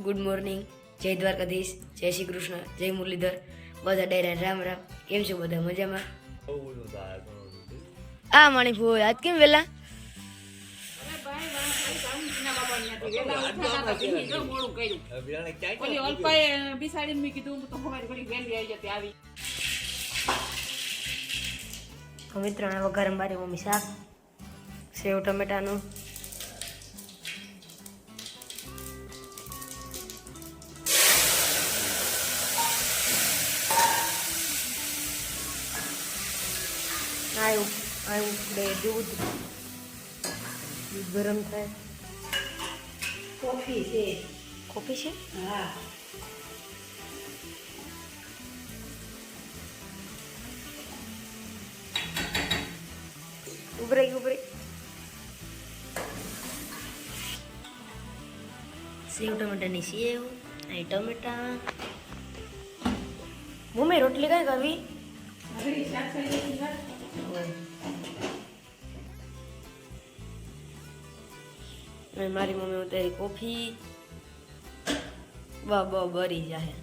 Good morning, જય દ્વારકાધીશ, જય શ્રી કૃષ્ણ, જય મુરલીધર. બધા ડાયરા રામ રામ. કેમ છો બધા? મજામાં? આ મણિપુર આજ કેમ વેલા? મિત્રો વઘાર મારી મમ્મી શાક, સેવ, ટમેટાનું. આવ્યું બે દૂધ દૂધ ગરમ થાય. કોફી છે. કોફી છે? હા. ઉભરાઈ ઉભરાઈ. સેવ ટમેટાની સેવ અહીં ટમેટા. મમ્મી રોટલી કઈ કરવી અને મારી મમ્મી ઉતારી કોફી બ બ બરી જાહે.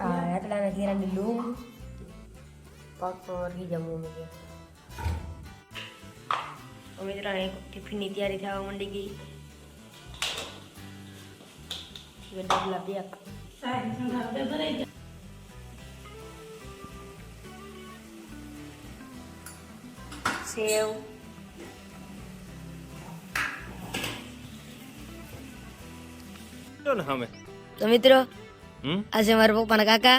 આ આટલાના ઘેરાની લૂમ પગ પર વળગી જાવ મમ્મી અમે જરા ત્રણ એક ટિફિનની તૈયારી થવા માંડી ગઈ. ડબલા પેક સેવ તો મિત્રો આજે મારા પપ્પાના કાકા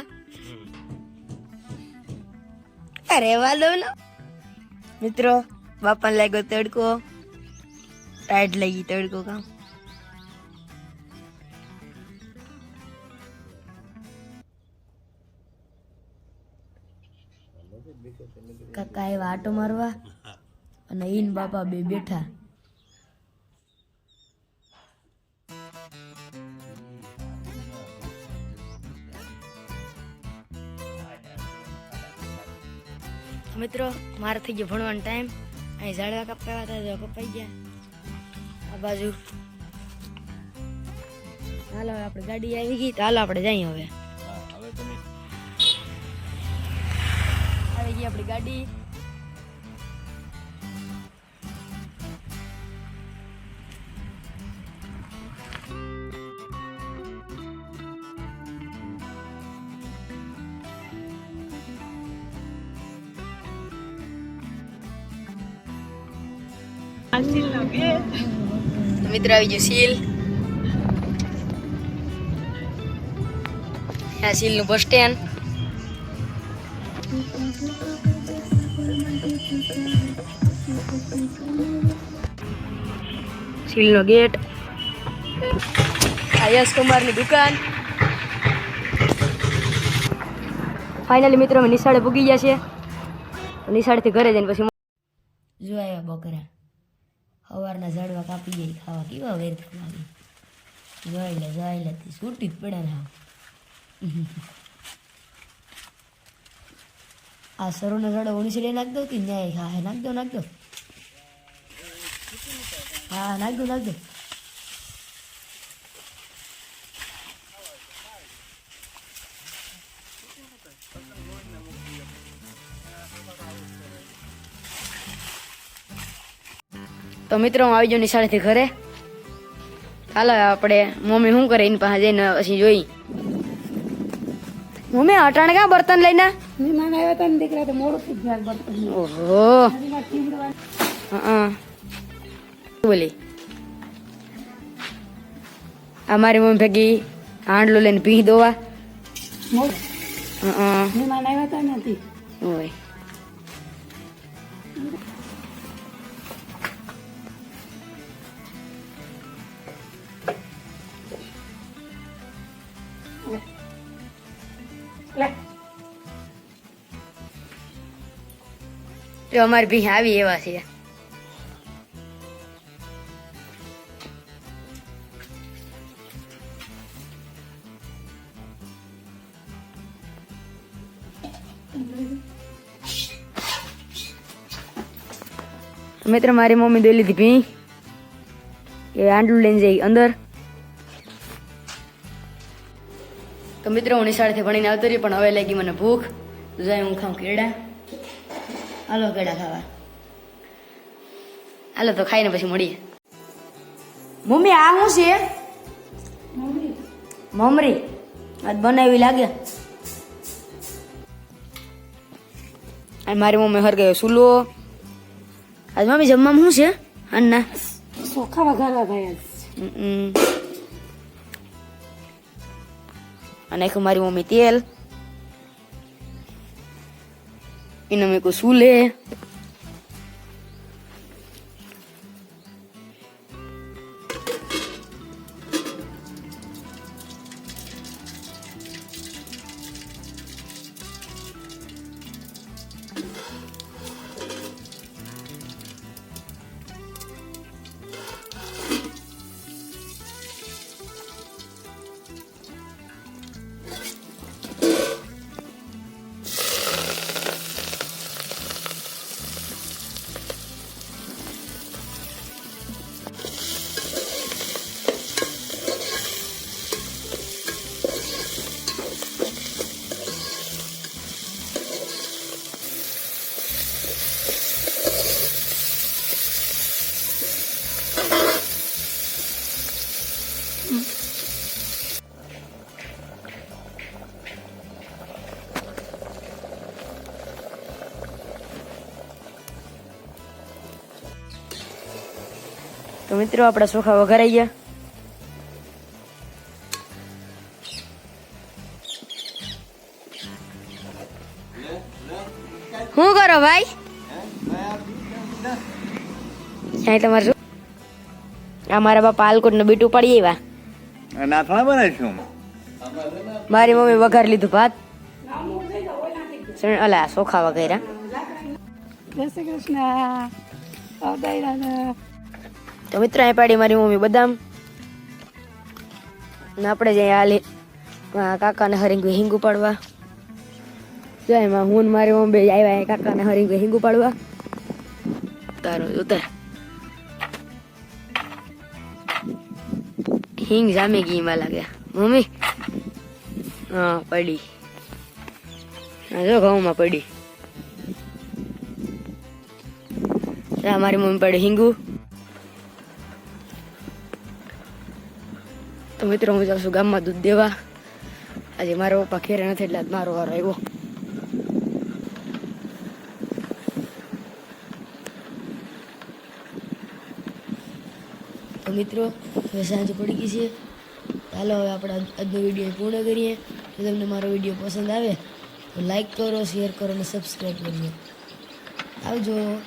અરે વાલો ને મિત્રો બાપાને લાગ્યો તડકો ટાઈટ લાગી તડકો કામ કાકા એ વાટો મારવા અને ઈન બાપા બે બેઠા. મિત્રો મારે થઈ ગયો ભણવાનો ટાઈમ અહીં ઝાડવા કપાવા હતા કપાઈ ગયા. આ બાજુ. હાલો હવે આપણે ગાડી આવી ગઈ. તો હાલો આપણે જઈએ હવે. હવે તમે આવી ગઈ આપણી ગાડી. તો મિત્ર આવી ગયું સીલ આ સીલનું બસ સ્ટેન્ડ સીલનો ગેટ આ યશ કુમારની દુકાન ફાઇનલી મિત્રો અમે નિશાળે પૂગી ગયા છે નિશાળેથી ઘરે જઈને પછી જોયા બકરા સવારના ઝાડવા કાપી જાય, ખાવા કેવા વેર લાગે જોઈ લે જોઈ લે તે છૂટી જ પડે ને. આ સરોના ઝાડો ઓણીસી લઈ નાખ દો કે ન્યાય, હે નાખ દો નાખ દો. હા, નાખ દો નાખ દો. તો મિત્રો હું આવી જાઉં નિશાળેથી ઘરે. ચાલો આપણે મમ્મી શું કરે એની પાસે જઈને પછી જોઈ. મમ્મી અટાણે ક્યાં બર્તન લઈને? મહેમાન આવ્યા હતા ને દીકરા તો મોડું થઈ ગયું આજ ઓહો. હા બોલી. આ મારી મમ્મી ભેગી હાંડલો લઈને પી દોવા. મહેમાન આવ્યા હતા ને ઓય. તો અમારે ભી આવી એવા છે. મિત્ર, મારી મમ્મી દોઈ લીધી ભી. એ આંડલું લઈને જઈ અંદર. તો મિત્રો, હું નિશાળથી ભણીને આવતો રહી પણ હવે લાગી મને ભૂખ. જાય હું ખાઉં કેળા. હાલો કેળા ખાવા. હાલો તો ખાઈને પછી મળીએ. મમ્મી આ શું છે? મમરી. આજ બનાવી લાગે. અને મારી મમ્મી હરગાયો સુલો આજ મમ્મી જમવામાં શું છે? અન્ના ચોખા વઘારવા ગયા અને એક મારી મમ્મી તેલ. એને મેં સુલે તો મિત્રો આપણા ચોખા વઘારાઈ ગયા. શું કરો ભાઈ? ક્યાંય તમારે શું? આ મારા બાપા આલકોટ ને બીટું પડી આવ્યા. નાથણા બનાવીશું મારી મમ્મી વઘાર લીધું ભાત. અલા ચોખા વગેરે જય શ્રી કૃષ્ણ. તો મિત્રો, અહીં પાડી મારી મમ્મી બદામ. ને આપણે જઈએ હાલી કાકાને હરિંગ હિંગુ પાડવા જાય એમાં હું મારી મમ્મી આવ્યા કાકાને હરિંગુ હિંગુ પાડવા તારું ઉતર. હિંગ જામી ગઈ માં લાગે. મમ્મી? હા, પડી. જો, ઘઉંમાં પડી. મારી મમ્મી પડે હિંગુ. તો મિત્રો, હું જાઉં છું ગામમાં દૂધ દેવા. આજે મારા પપ્પા ઘેરે નથી એટલે મારો વારો આવ્યો. તો મિત્રો, હવે સાંજ પડી ગઈ છે. ચાલો હવે આપણે આજ- આજનો વીડિયો પૂર્ણ કરીએ. જો તમને મારો વીડિયો પસંદ આવે, તો લાઈક કરો શેર કરો અને સબસ્ક્રાઈબ કરજો આવજો.